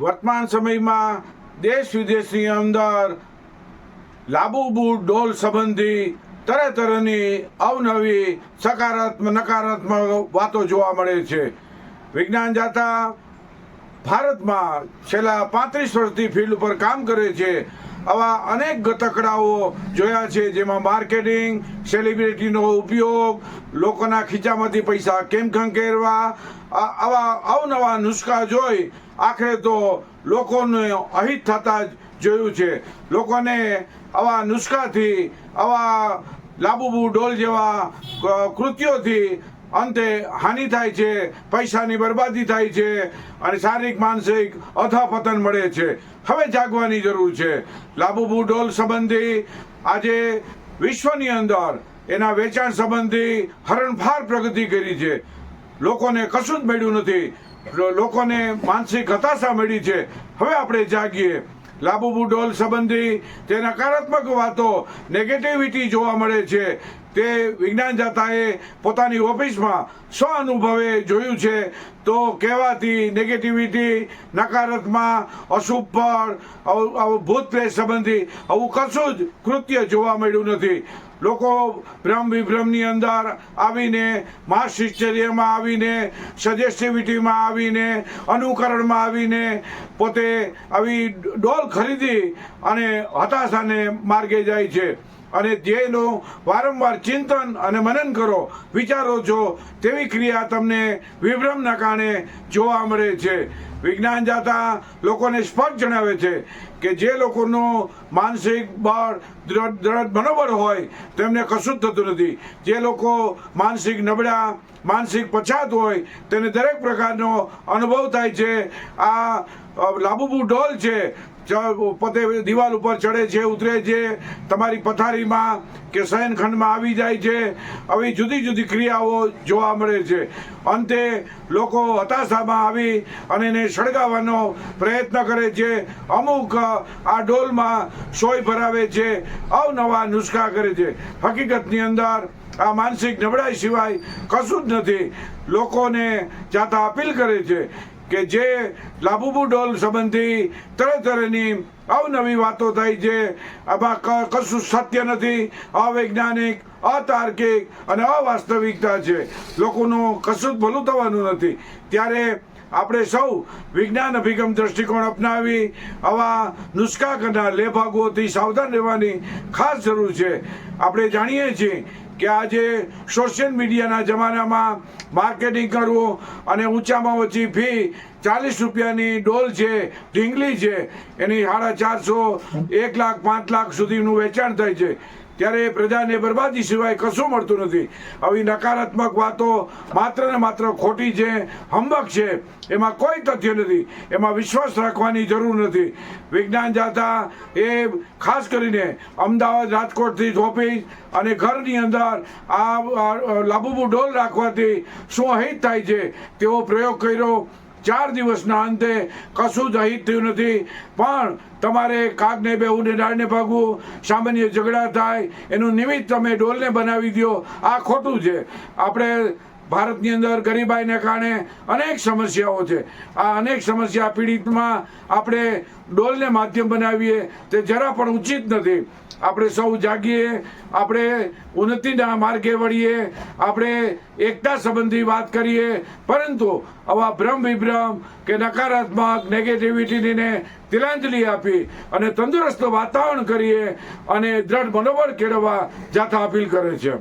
વર્તમાન સમયમાં દેશ વિદેશની અંદર લાબુબુ ડોલ સંબંધી તરે તરહની અવનવી સકારાત્મક, નકારાત્મક વાતો જોવા મળે છે. વિજ્ઞાન જાતા ભારતમાં છેલ્લા પાંત્રીસ વર્ષથી ફિલ્ડ ઉપર કામ કરે છે. આવા અનેક ગતકડાઓ જોયા છે જેમાં માર્કેટિંગ, સેલિબ્રિટીનો ઉપયોગ, લોકોના ખીચામાંથી પૈસા કેમ ખંખેરવા આવા અવનવા નુસ્ખા જોઈ આખરે તો લોકોને અહિત થતા જ જોયું છે. લોકોને આવા નુસ્ખાથી, આવા લાબુબુ ડોલ જેવા કૃત્યોથી અંતે હાનિ થાય છે, પૈસાની બરબાદી થાય છે અને શારીરિક, માનસિક અથાપતન મળે છે. હવે જાગવાની જરૂર છે. લાબુબુ ડોલ સંબંધી આજે વિશ્વની અંદર એના વેચાણ સંબંધી હરણફાર પ્રગતિ કરી છે. લોકોને કશું જ મળ્યું નથી. લોકોને માનસિક હતાશા મળી છે. હવે આપણે જાગીએ. લાબુબુ ડોલ સંબંધી તે નકારાત્મક વાતો નેગેટિવિટી જોવા મળે છે. તે વિજ્ઞાન જાતાએ પોતાની ઓફિસમાં સ્વ અનુભવે જોયું છે. તો કહેવાતી નેગેટિવિટી નકારાત્મક અશુભ ફળ ભૂત પ્રેત સંબંધી આવું કશું જ કૃત્ય જોવા મળ્યું નથી. લોકો ભ્રમ વિભ્રમની અંદર આવીને માસ આવીને સજેસ્ટિવિટીમાં આવીને અનુકરણમાં આવીને પોતે આવી ડોલ ખરીદી અને હતાશાને માર્ગે જાય છે. અને જેનું વારંવાર ચિંતન અને મનન કરો. વિચારો છો તેવી ક્રિયા તમને વિભ્રમના કારણે જોવા મળે છે. વિજ્ઞાન જાતા લોકોને સ્પષ્ટ જણાવે છે કે જે લોકોનું માનસિક બળ, દ્રઢ મનોબળ હોય, તેમને કશું જ થતું નથી. જે લોકો માનસિક નબળા, માનસિક પછાત હોય, તેને દરેક પ્રકારનો અનુભવ થાય છે. આ લાબુબુ ડોલ છે. પોતે દિવાલ ઉપર ચડે છે, ઉતરે છે. તમારી પથારીમાં કે શયનખંડમાં આવી જાય છે. આવી જુદી જુદી ક્રિયાઓ જોવા મળે છે. અંતે લોકો હતાશામાં આવી અને એને સળગાવવાનો પ્રયત્ન કરે છે. અમુક આ ડોલમાં સોય ભરાવે છે. અવનવા નુસ્ખા કરે છે. હકીકતની અંદર આ માનસિક નબળાઈ સિવાય કશું જ નથી. લોકોને જાતા અપીલ કરે છે કે જે લાબુબુ ડોલ સંબંધી તરહ તરહની અવનવી વાતો થઈ છે. આમાં કશું સત્ય નથી. અવૈજ્ઞાનિક, અતાર્કિક અને અવાસ્તવિકતા છે. લોકોનું કશું જ ભલું થવાનું નથી. ત્યારે આપણે સૌ વિજ્ઞાન અભિગમ દ્રષ્ટિકોણ અપનાવી આવા નુસ્ખા કરનાર લેભાગોથી સાવધાન રહેવાની ખાસ જરૂર છે. આપણે જાણીએ છીએ કે આજે સોશિયલ મીડિયાના જમાનામાં માર્કેટિંગ કરવું અને ઊંચામાં ઓછી ફી ચાલીસ રૂપિયાની ડોલ છે, ઢીંગલી છે, એની સાડા ચારસો, એક લાખ, પાંચ લાખ સુધીનું વેચાણ થાય છે. ત્યારે એ પ્રજાને બરબાદી સિવાય કશું મળતું નથી. આવી નકારાત્મક વાતો માત્ર ને માત્ર ખોટી છે, હંબક છે, એમાં કોઈ તથ્ય નથી. એમાં વિશ્વાસ રાખવાની જરૂર નથી. વિજ્ઞાન જાતા એ ખાસ કરીને અમદાવાદ રાજકોટથી ઓફિસ અને ઘરની અંદર આ લાબુબુ ડોલ રાખવાથી શું અહિત થાય છે તેવો પ્રયોગ કર્યો ચાર દિવસના અંતે કશું જ અહિત થયું નથી. પણ તમારે કાગને બેહુને ડાળને ભાગવું, સામાન્ય ઝઘડા થાય. એનું નિમિત્ત તમે ડોલને બનાવી દો આ ખોટું છે. આપણે ભારતની અંદર ગરીબાઈને કારણે અનેક સમસ્યાઓ છે. આ અનેક સમસ્યા પીડિતમાં આપણે ડોલને માધ્યમ બનાવીએ તે જરા પણ ઉચિત નથી. આપણે સૌ જાગીએ, આપણે ઉન્નતિના માર્ગે વળીએ, આપણે એકતા સંબંધી વાત કરીએ. પરંતુ આવા ભ્રમ વિભ્રમ કે નકારાત્મક નેગેટિવિટીને તિલાંજલિ આપી અને તંદુરસ્ત વાતાવરણ કરીએ અને દ્રઢ મનોબળ કેળવવા જાથા અપીલ કરે છે.